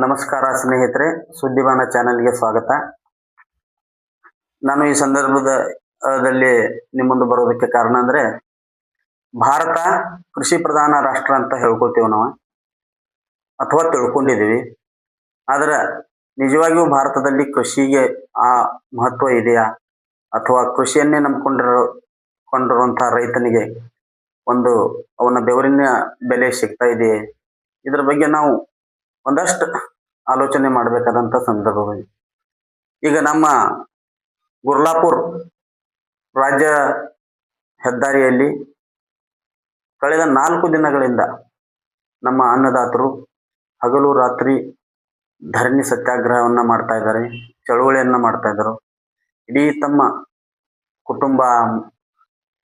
ನಮಸ್ಕಾರ ಸ್ನೇಹಿತರೆ, ಸುದ್ದಿವಾನ ಚಾನೆಲ್ಗೆ ಸ್ವಾಗತ. ನಾನು ಈ ಸಂದರ್ಭದಲ್ಲಿ ನಿಮ್ಮೊಂದು ಬರೋದಕ್ಕೆ ಕಾರಣ ಅಂದ್ರೆ, ಭಾರತ ಕೃಷಿ ಪ್ರಧಾನ ರಾಷ್ಟ್ರ ಅಂತ ಹೇಳ್ಕೊತೀವಿ ನಾವು, ಅಥವಾ ತಿಳ್ಕೊಂಡಿದ್ದೀವಿ. ಆದ್ರೆ, ನಿಜವಾಗಿಯೂ ಭಾರತದಲ್ಲಿ ಕೃಷಿಗೆ ಆ ಮಹತ್ವ ಇದೆಯಾ? ಅಥವಾ ಕೃಷಿಯನ್ನೇ ನಂಬ್ಕೊಂಡಿರೋ, ಕೊಂಡಿರುವಂತಹ ರೈತನಿಗೆ ಒಂದು ಅವನ ಬೆವರಿನ ಬೆಲೆ ಸಿಗ್ತಾ ಇದೆಯೇ? ಇದ್ರ ಬಗ್ಗೆ ನಾವು ಒಂದಷ್ಟು ಆಲೋಚನೆ ಮಾಡಬೇಕಾದಂಥ ಸಂದರ್ಭವಾಗಿದೆ ಈಗ ನಮ್ಮ ಗುರ್ಲಾಪುರ್ ರಾಜ್ಯ ಹೆದ್ದಾರಿಯಲ್ಲಿ ಕಳೆದ ನಾಲ್ಕು ದಿನಗಳಿಂದ ನಮ್ಮ ಅನ್ನದಾತರು ಹಗಲು ರಾತ್ರಿ ಧರಣಿ ಸತ್ಯಾಗ್ರಹವನ್ನ ಮಾಡ್ತಾ ಇದ್ದಾರೆ, ಚಳುವಳಿಯನ್ನ ಮಾಡ್ತಾ ಇದ್ದರು. ಇಡೀ ತಮ್ಮ ಕುಟುಂಬ,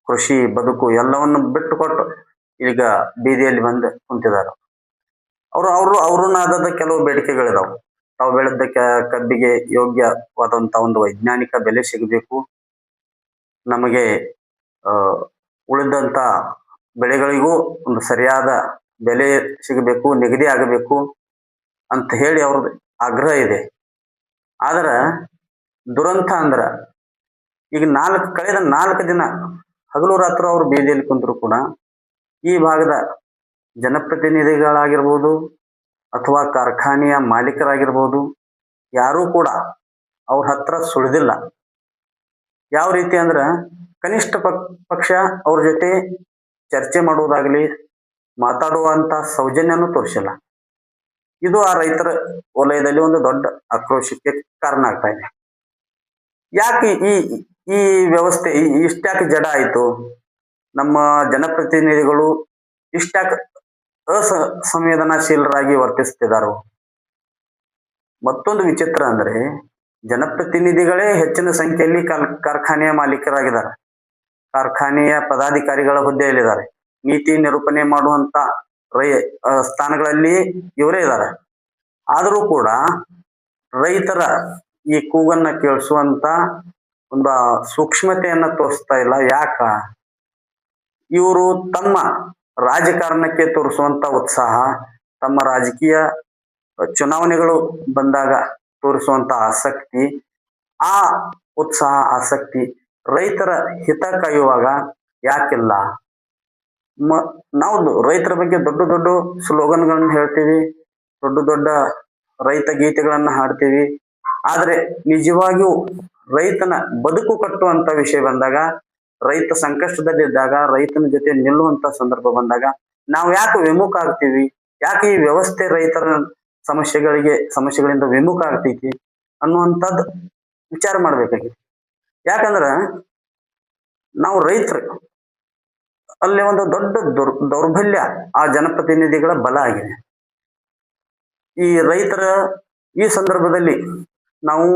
ಕೃಷಿ, ಬದುಕು ಎಲ್ಲವನ್ನು ಬಿಟ್ಟುಕೊಟ್ಟು ಈಗ ಬೀದಿಯಲ್ಲಿ ಬಂದು ಕುಂತಿದ್ದಾರೆ. ಅವರು ಅವರು ಅವ್ರನ್ನಾದ ಕೆಲವು ಬೇಡಿಕೆಗಳಿದಾವೆ. ತಾವು ಬೆಳೆದ ಕಬ್ಬಿಗೆ ಯೋಗ್ಯವಾದಂತ ಒಂದು ವೈಜ್ಞಾನಿಕ ಬೆಲೆ ಸಿಗಬೇಕು. ನಮಗೆ ಉಳಿದಂತ ಬೆಳೆಗಳಿಗೂ ಒಂದು ಸರಿಯಾದ ಬೆಲೆ ಸಿಗಬೇಕು, ನಿಗದಿ ಆಗಬೇಕು ಅಂತ ಹೇಳಿ ಅವ್ರದ್ದು ಆಗ್ರಹ ಇದೆ. ಆದ್ರ, ದುರಂತ ಅಂದ್ರ, ಈಗ ನಾಲ್ಕು, ಕಳೆದ ನಾಲ್ಕು ದಿನ ಹಗಲು ರಾತ್ರಿ ಅವರು ಬೀದಿಯಲ್ಲಿ ಕುಂತರು ಕೂಡ ಈ ಭಾಗದ ಜನಪ್ರತಿನಿಧಿಗಳಾಗಿರ್ಬೋದು ಅಥವಾ ಕಾರ್ಖಾನೆಯ ಮಾಲೀಕರಾಗಿರ್ಬೋದು, ಯಾರೂ ಕೂಡ ಅವ್ರ ಹತ್ರ ಸುಳಿದಿಲ್ಲ. ಯಾವ ರೀತಿ ಅಂದ್ರೆ ಕನಿಷ್ಠ ಪಕ್ಷ ಅವ್ರ ಜೊತೆ ಚರ್ಚೆ ಮಾಡುವುದಾಗಲಿ ಮಾತಾಡುವಂತ ಸೌಜನ್ಯನೂ ತೋರಿಸಿಲ್ಲ. ಇದು ಆ ರೈತರ ವಲಯದಲ್ಲಿ ಒಂದು ದೊಡ್ಡ ಆಕ್ರೋಶಕ್ಕೆ ಕಾರಣ ಆಗ್ತಾ ಇದೆ. ಯಾಕೆ ಈ ಈ ವ್ಯವಸ್ಥೆ ಇಷ್ಟ್ಯಾಕೆ ಜಡ ಆಯಿತು? ನಮ್ಮ ಜನಪ್ರತಿನಿಧಿಗಳು ಇಷ್ಟ್ಯಾಕೆ ಅಸ ವರ್ತಿಸ್ತಿದಾರೋ ಮತ್ತೊಂದು ವಿಚಿತ್ರ ಅಂದ್ರೆ, ಜನಪ್ರತಿನಿಧಿಗಳೇ ಹೆಚ್ಚಿನ ಸಂಖ್ಯೆಯಲ್ಲಿ ಕಾರ್ಖಾನೆಯ ಮಾಲೀಕರಾಗಿದ್ದಾರೆ. ಕಾರ್ಖಾನೆಯ ಪದಾಧಿಕಾರಿಗಳ ಹುದ್ದೆಯಲ್ಲಿದ್ದಾರೆ. ನೀತಿ ನಿರೂಪಣೆ ಮಾಡುವಂತ ರೈ ಸ್ಥಾನಗಳಲ್ಲಿ ಇವರೇ ಇದ್ದಾರೆ. ಆದರೂ ಕೂಡ ರೈತರ ಈ ಕೂಗನ್ನ ಕೇಳಿಸುವಂತ ಒಂದು ಸೂಕ್ಷ್ಮತೆಯನ್ನ ತೋರಿಸ್ತಾ ಇಲ್ಲ. ಯಾಕ? ಇವರು ತಮ್ಮ ರಾಜಕಾರಣಕ್ಕೆ ತೋರಿಸುವಂತ ಉತ್ಸಾಹ ತಮ್ಮ ರಾಜಕೀಯ ಚುನಾವಣೆಗಳು ಬಂದಾಗ ತೋರಿಸುವಂತ ಆಸಕ್ತಿ, ಆ ಉತ್ಸಾಹ, ಆಸಕ್ತಿ ರೈತರ ಹಿತ ಕಾಯುವಾಗ ಯಾಕಿಲ್ಲ? ಮ ನಾವು ರೈತರ ಬಗ್ಗೆ ದೊಡ್ಡ ದೊಡ್ಡ ಸ್ಲೋಗನ್ಗಳನ್ನು ಹೇಳ್ತೀವಿ, ದೊಡ್ಡ ದೊಡ್ಡ ರೈತ ಗೀತೆಗಳನ್ನ ಹಾಡ್ತೀವಿ. ಆದ್ರೆ ನಿಜವಾಗಿಯೂ ರೈತನ ಬದುಕು ಕಟ್ಟುವಂತ ವಿಷಯ ಬಂದಾಗ ರೈತ ಸಂಕಷ್ಟದಲ್ಲಿದ್ದಾಗ, ರೈತನ ಜೊತೆ ನಿಲ್ಲುವಂತ ಸಂದರ್ಭ ಬಂದಾಗ ನಾವು ಯಾಕೆ ವಿಮುಖ ಆಗ್ತೀವಿ? ಯಾಕೆ ಈ ವ್ಯವಸ್ಥೆ ರೈತರ ಸಮಸ್ಯೆಗಳಿಗೆ, ಸಮಸ್ಯೆಗಳಿಂದ ವಿಮುಖ ಆಗ್ತೈತಿ ಅನ್ನುವಂಥದ್ದು ವಿಚಾರ ಮಾಡ್ಬೇಕಾಗಿದೆ ಯಾಕಂದ್ರ ನಾವು ರೈತರು, ಅಲ್ಲಿ ಒಂದು ದೊಡ್ಡ ದೌರ್, ದೌರ್ಬಲ್ಯ ಆ ಜನಪ್ರತಿನಿಧಿಗಳ ಬಲ ಆಗಿದೆ. ಈ ರೈತರ, ಈ ಸಂದರ್ಭದಲ್ಲಿ ನಾವು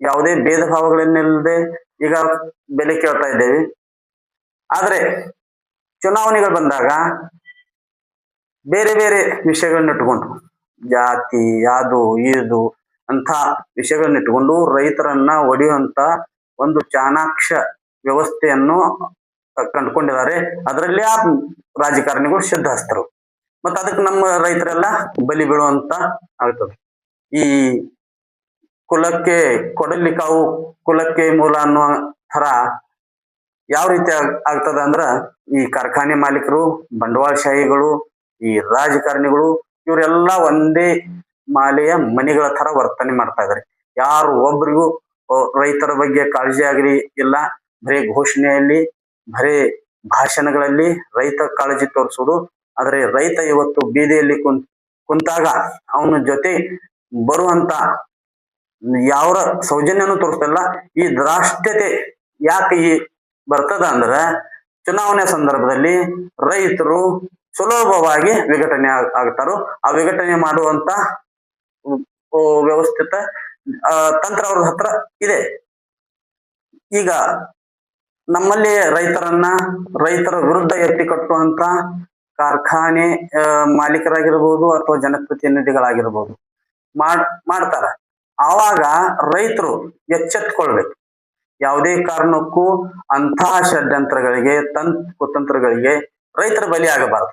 ಯಾವುದೇ ಭೇದ ಭಾವಗಳನ್ನಿಲ್ಲದೆ ಈಗ ಬೆಲೆ ಕೇಳ್ತಾ ಇದ್ದೇವೆ. ಆದರೆ ಚುನಾವಣೆಗಳು ಬಂದಾಗ ಬೇರೆ ಬೇರೆ ವಿಷಯಗಳನ್ನ ಇಟ್ಕೊಂಡು ಜಾತಿ ಅದು ಈದು ಅಂತ ವಿಷಯಗಳನ್ನ ಇಟ್ಕೊಂಡು ರೈತರನ್ನ ಒಡೆಯುವಂತ ಒಂದು ಚಾಣಾಕ್ಷ ವ್ಯವಸ್ಥೆಯನ್ನು ಕಂಡುಕೊಂಡಿದ್ದಾರೆ. ಅದರಲ್ಲಿ ಆ ರಾಜಕಾರಣಿಗಳು ಸಿದ್ಧಹಸ್ತರು ಮತ್ತೆ ಅದಕ್ಕೆ ನಮ್ಮ ರೈತರೆಲ್ಲ ಬಲಿ ಬೀಳುವಂತ ಆಗ್ತದೆ. ಈ ಕುಲಕ್ಕೆ ಕೊಡಲಿ ಕಾವು ಕುಲಕ್ಕೆ ಮೂಲ ಅನ್ನುವ ತರ ಯಾವ ರೀತಿ ಆಗ್- ಆಗ್ತದ ಅಂದ್ರ ಈ ಕಾರ್ಖಾನೆ ಮಾಲೀಕರು ಬಂಡವಾಳಶಾಹಿಗಳು ಈ ರಾಜಕಾರಣಿಗಳು ಇವರೆಲ್ಲ ಒಂದೇ ಮಾಲೆಯ ಮನೆಗಳ ತರ ವರ್ತನೆ ಮಾಡ್ತಾ ಇದಾರೆ. ಯಾರು ಒಬ್ರಿಗೂ ರೈತರ ಬಗ್ಗೆ ಕಾಳಜಿ ಆಗಲಿ ಇಲ್ಲ, ಬರೀ ಘೋಷಣೆಯಲ್ಲಿ, ಬರೀ ಭಾಷಣಗಳಲ್ಲಿ ರೈತ ಕಾಳಜಿ ತೋರಿಸುವುದು, ಆದ್ರೆ ರೈತ ಇವತ್ತು ಬೀದಿಯಲ್ಲಿ ಕುಂತ್, ಕುಂತಾಗ ಅವನ ಜೊತೆ ಬರುವಂತ ಯಾವ ಸೌಜನ್ಯನು ತೋರಿಸ್ತಿಲ್ಲ. ಈ ದ್ರಾಷ್ಟ್ಯತೆ ಯಾಕೆ ಈ ಬರ್ತದ ಅಂದ್ರ ಚುನಾವಣೆ ಸಂದರ್ಭದಲ್ಲಿ ರೈತರು ಸುಲಭವಾಗಿ ವಿಘಟನೆ ಆಗ್- ಆಗ್ತಾರೋ, ಆ ವಿಘಟನೆ ಮಾಡುವಂತ ವ್ಯವಸ್ಥಿತ ತಂತ್ರ ಅವ್ರ ಹತ್ರ ಇದೆ. ಈಗ ನಮ್ಮಲ್ಲಿ ರೈತರನ್ನ, ರೈತರ ವಿರುದ್ಧ ಎತ್ತಿ ಕಟ್ಟುವಂತ ಕಾರ್ಖಾನೆ ಮಾಲೀಕರಾಗಿರ್ಬೋದು ಅಥವಾ ಜನಪ್ರತಿನಿಧಿಗಳಾಗಿರ್ಬೋದು, ಮಾಡ್, ಮಾಡ್ತಾರ. ಆವಾಗ ರೈತರು ಎಚ್ಚೆತ್ಕೊಳ್ಬೇಕು. ಯಾವುದೇ ಕಾರಣಕ್ಕೂ ಅಂತಹ ಷಡ್ಯಂತ್ರಗಳಿಗೆ ತಂ ಕುತಂತ್ರಗಳಿಗೆ ರೈತರ ಬಲಿ ಆಗಬಾರದು.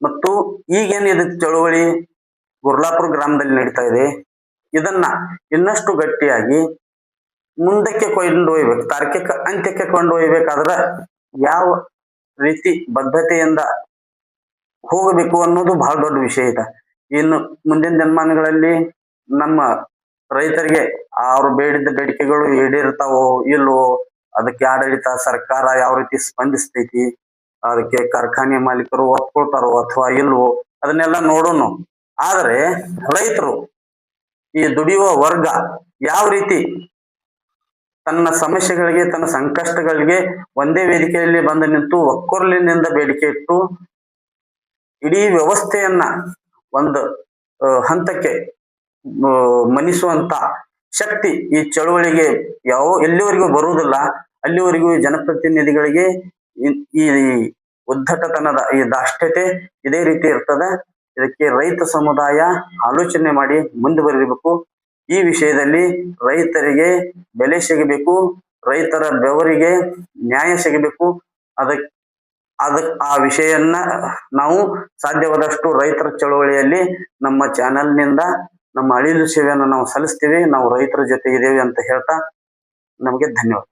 ಮತ್ತು ಈಗೇನಿದೆ ಚಳುವಳಿ ಗುರ್ಲಾಪುರ ಗ್ರಾಮದಲ್ಲಿ ನಡೀತಾ ಇದೆ, ಇದನ್ನ ಇನ್ನಷ್ಟು ಗಟ್ಟಿಯಾಗಿ ಮುಂದಕ್ಕೆ ಕೊಂಡೊಯ್ಬೇಕು ತಾರ್ಕಿಕ ಅಂತ್ಯಕ್ಕೆ ಕೊಂಡೊಯ್ಬೇಕಾದ್ರೆ ಯಾವ ರೀತಿ ಬದ್ಧತೆಯಿಂದ ಹೋಗಬೇಕು ಅನ್ನೋದು ಬಹಳ ದೊಡ್ಡ ವಿಷಯ ಇದೆ. ಇನ್ನು ಮುಂದಿನ ದಿನಮಾನಗಳಲ್ಲಿ ನಮ್ಮ ರೈತರಿಗೆ ಅವ್ರು ಬೇಡಿದ ಬೇಡಿಕೆಗಳು ಈಡೇರ್ತಾವೋ ಇಲ್ವೋ, ಅದಕ್ಕೆ ಆಡಳಿತ ಸರ್ಕಾರ ಯಾವ ರೀತಿ ಸ್ಪಂದಿಸ್ತೈತಿ, ಅದಕ್ಕೆ ಕಾರ್ಖಾನೆ ಮಾಲೀಕರು ಒಪ್ಕೊಳ್ತಾರೋ ಅಥವಾ ಇಲ್ವೋ, ಅದನ್ನೆಲ್ಲ ನೋಡೋಣ ಆದರೆ ರೈತರು ಈ ದುಡಿಯುವ ವರ್ಗ ಯಾವ ರೀತಿ ತನ್ನ ಸಮಸ್ಯೆಗಳಿಗೆ, ತನ್ನ ಸಂಕಷ್ಟಗಳಿಗೆ ಒಂದೇ ವೇದಿಕೆಯಲ್ಲಿ ಬಂದು ನಿಂತು ಒಕ್ಕೊರಲಿನಿಂದ ಬೇಡಿಕೆ ಇಟ್ಟು, ಇಡೀ ವ್ಯವಸ್ಥೆಯನ್ನ ಒಂದು ಹಂತಕ್ಕೆ ಮನಿಸುವಂತ ಶಕ್ತಿ ಈ ಚಳುವಳಿಗೆ ಯಾವ, ಎಲ್ಲಿವರೆಗೂ ಬರುವುದಿಲ್ಲ. ಅಲ್ಲಿವರೆಗೂ ಜನಪ್ರತಿನಿಧಿಗಳಿಗೆ ಈ- ಉದ್ಧಟತನದ ಈ ದಾಷ್ಟ್ಯತೆ ಇದೇ ರೀತಿ ಇರ್ತದೆ. ಇದಕ್ಕೆ ರೈತ ಸಮುದಾಯ ಆಲೋಚನೆ ಮಾಡಿ ಮುಂದೆ ಬರಬೇಕು. ಈ ವಿಷಯದಲ್ಲಿ ರೈತರಿಗೆ ಬೆಲೆ ಸಿಗಬೇಕು. ರೈತರ ಬೆವರಿಗೆ ನ್ಯಾಯ ಸಿಗಬೇಕು. ಅದಕ್ ಅದ ಆ ವಿಷಯನ್ನ ನಾವು ಸಾಧ್ಯವಾದಷ್ಟು ರೈತರ ಚಳವಳಿಯಲ್ಲಿ ನಮ್ಮ ಚಾನೆಲ್ನಿಂದ ನಮ್ಮ ಅಳಿಲು ಸೇವೆಯನ್ನು ನಾವು ಸಲ್ಲಿಸ್ತೀವಿ ನಾವು ರೈತರ ಜೊತೆ ಇದ್ದೇವೆ ಅಂತ ಹೇಳ್ತಾ ನಮಗೆ ಧನ್ಯವಾದ.